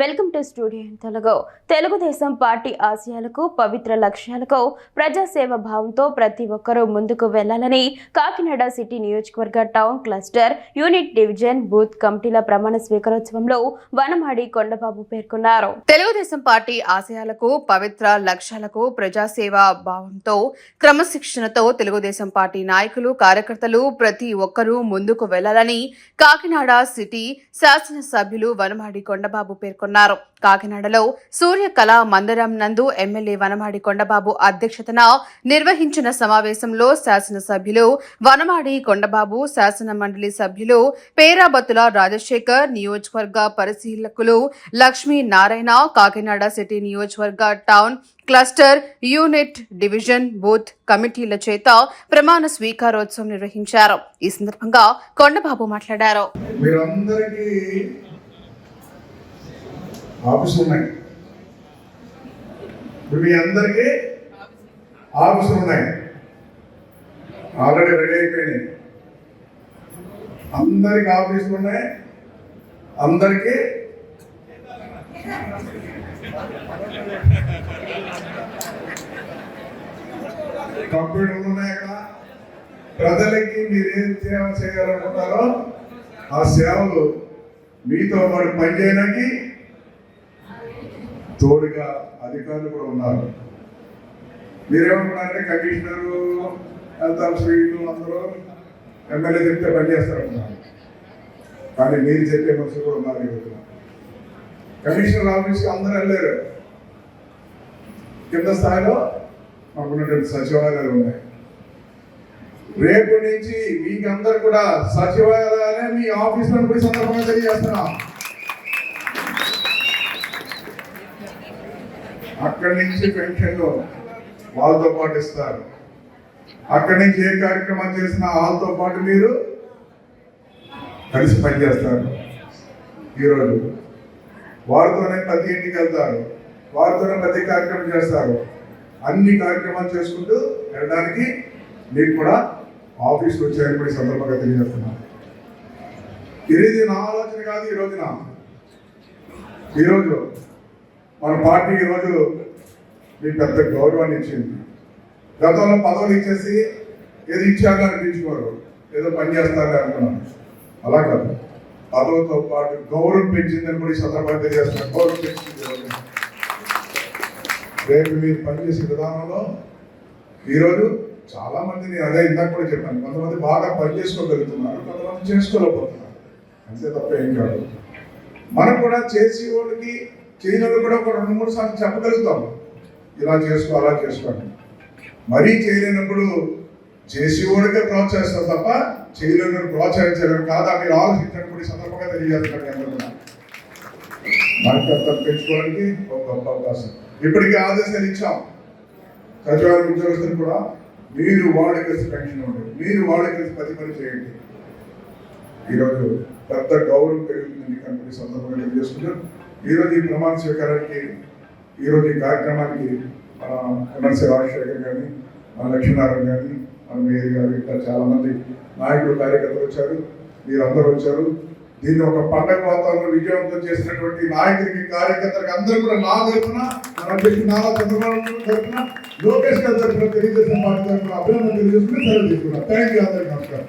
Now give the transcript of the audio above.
Welcome to studio Telugu. Telugu Desam party ఆశయాలకు పవిత్ర లక్ష్యాలకు ప్రజాసేవ భావంతో ప్రతి ఒక్కరూ ముందుకు వెళ్ళాలని కాకినాడ సిటీ నియోజకవర్గ town cluster unit division booth కమిటీల ప్రమాణ స్వీకారోత్సవంలో వనమాడి కొండబాబు పేర్కొన్నారు. తెలుగుదేశం పార్టీ ఆశయాలకు పవిత్ర లక్ష్యాలకు ప్రజాసేవ భావంతో క్రమశిక్షణతో తెలుగుదేశం పార్టీ నాయకులు కార్యకర్తలు ప్రతి ఒక్కరూ ముందుకు వెళ్ళాలని కాకినాడ సిటీ శాసనసభ్యులు వనమాడి కొండబాబు పేర్కొన్నారు. కాకినాడలో సూర్య కళా మందిరం నందు ఎమ్మెల్యే వనమాడి కొండబాబు అధ్యక్షతన నిర్వహించిన సమావేశంలో శాసనసభ్యులు వనమాడి కొండబాబు శాసన మండలి సభ్యులు పేరాబత్తుల రాజశేఖర్ నియోజకవర్గ పరిశీలకులు లక్ష్మీ నారాయణ కాకినాడ సిటీ నియోజకవర్గ town cluster unit division booth కమిటీల చేత ప్రమాణ స్వీకారోత్సవం నిర్వహించారు. ఈ సందర్భంగా కొండబాబు మాట్లాడారు. మీరందరికీ ఆఫీసులు ఉన్నాయి. ఇప్పుడు మీ అందరికీ ఆఫీసులు ఉన్నాయి. ఆల్రెడీ రెడీ అయిపోయినాయి. అందరికి ఆఫీసులు ఉన్నాయి. అందరికీ కంప్యూటర్లు ఉన్నాయి అక్కడ. ప్రజలకి మీరు ఏం సేవ చేయాలనుకుంటారో ఆ సేవలు మీతో పాటు పనిచేయడానికి తోడుగా అధికారులు కూడా ఉన్నారు. మీరేమనుకున్నారంటే కమిషనరు వెళ్తారు స్వీట్లు అందరూ ఎమ్మెల్యే చెప్తే పనిచేస్తారనుకున్నారు కానీ మీరు చెప్పే మనుషులు కూడా ఉన్నారు కమిషనర్ ఆఫీస్కి అందరూ వెళ్ళారు. కింద స్థాయిలో మాకున్నటువంటి సచివాలయాలు ఉన్నాయి. రేపు నుంచి మీకు అందరు కూడా సచివాలయాలే మీ ఆఫీసులను కూడా సందర్భంగా తెలియజేస్తున్నాం. అక్కడి నుంచి పెన్షన్లు వాళ్ళతో పాటు ఇస్తారు. అక్కడి నుంచి ఏ కార్యక్రమం చేసినా వాళ్ళతో పాటు మీరు కలిసి పనిచేస్తారు. ఈరోజు వారితోనే ప్రతి ఇంటికి వెళ్తారు. వారితోనే ప్రతి కార్యక్రమం చేస్తారు. అన్ని కార్యక్రమాలు చేసుకుంటూ వెళ్ళడానికి మీకు కూడా ఆఫీస్కి వచ్చారని కూడా సందర్భంగా తెలియజేస్తున్నాను. ఇది నా ఆలోచన కాదు ఈ రోజున. ఈరోజు మన పార్టీ ఈరోజు మీకు పెద్ద గౌరవాన్ని ఇచ్చింది. గతంలో పదవులు ఇచ్చేసి ఏది ఇచ్చాక అనిపించుకోరు. ఏదో పని చేస్తారని అనుకున్నాను అలా కాదు. పదవులతో పాటు గౌరవం పెంచిందని కూడా ఈ సందర్భంగా తెలియజేస్తున్నాను గౌరవం పెంచింది రేపు మీరు పనిచేసే విధానంలో ఈరోజు చాలా మందిని నేను అదే ఇందాక కూడా చెప్పాను కొంతమంది బాగా పని చేసుకోగలుగుతున్నారు కొంతమంది చేసుకోలేకపోతున్నారు. అంతే తప్ప ఏం కాదు. మనం కూడా చేసే వాళ్ళకి చేయని కూడా ఒక రెండు మూడు సార్లు చెప్పగలుగుతాం ఇలా చేసుకో అలా చేసుకోండి మరీ చేయలేనప్పుడు చేసేవాడికే ప్రోత్సహిస్తారు తప్ప చేయలేని ప్రోత్సహించలేము కాదా మీరు ఆలోచించండి. కూడా సందర్భంగా తెలియజేస్తున్నాను మీ అందరూ మనకర్తం పెంచుకోవడానికి ఒక గొప్ప అవకాశం. ఇప్పటికే ఆదేశాలు ఇచ్చాం. సచివాలయ ఉద్యోగస్తులు కూడా మీరు వాళ్ళ కలిసి పెన్షన్ ఉండండి మీరు వాళ్ళ కలిసి పది పని చేయండి. ఈరోజు పెద్ద గౌరవం పెరుగుతుంది కనుక సందర్భంగా తెలియజేసుకుంటూ ఈరోజు ఈ ప్రమాణ స్వీకారానికి ఈరోజు ఈ కార్యక్రమానికి మన ఎమ్మెల్సీ రాజశేఖర్ కానీ మన లక్ష్మీనారాయణ కానీ మన మేయర్ గారు ఇట్లా చాలామంది నాయకులు కార్యకర్తలు వచ్చారు. మీరందరూ వచ్చారు. దీన్ని ఒక పండగ వాతావరణం విజయవంతం చేసినటువంటి నాయకుడికి కార్యకర్తలకు అందరూ కూడా నా తరఫున మన అధ్యక్షుడు నారా చంద్రబాబు తరఫున లోకేష్ గారి తరఫున తెలుగుదేశం పార్టీ తరఫున అభినందన తెలియజేసుకుని సెలవు తీసుకున్నాను థ్యాంక్ యూ అందరికీ. నమస్కారం.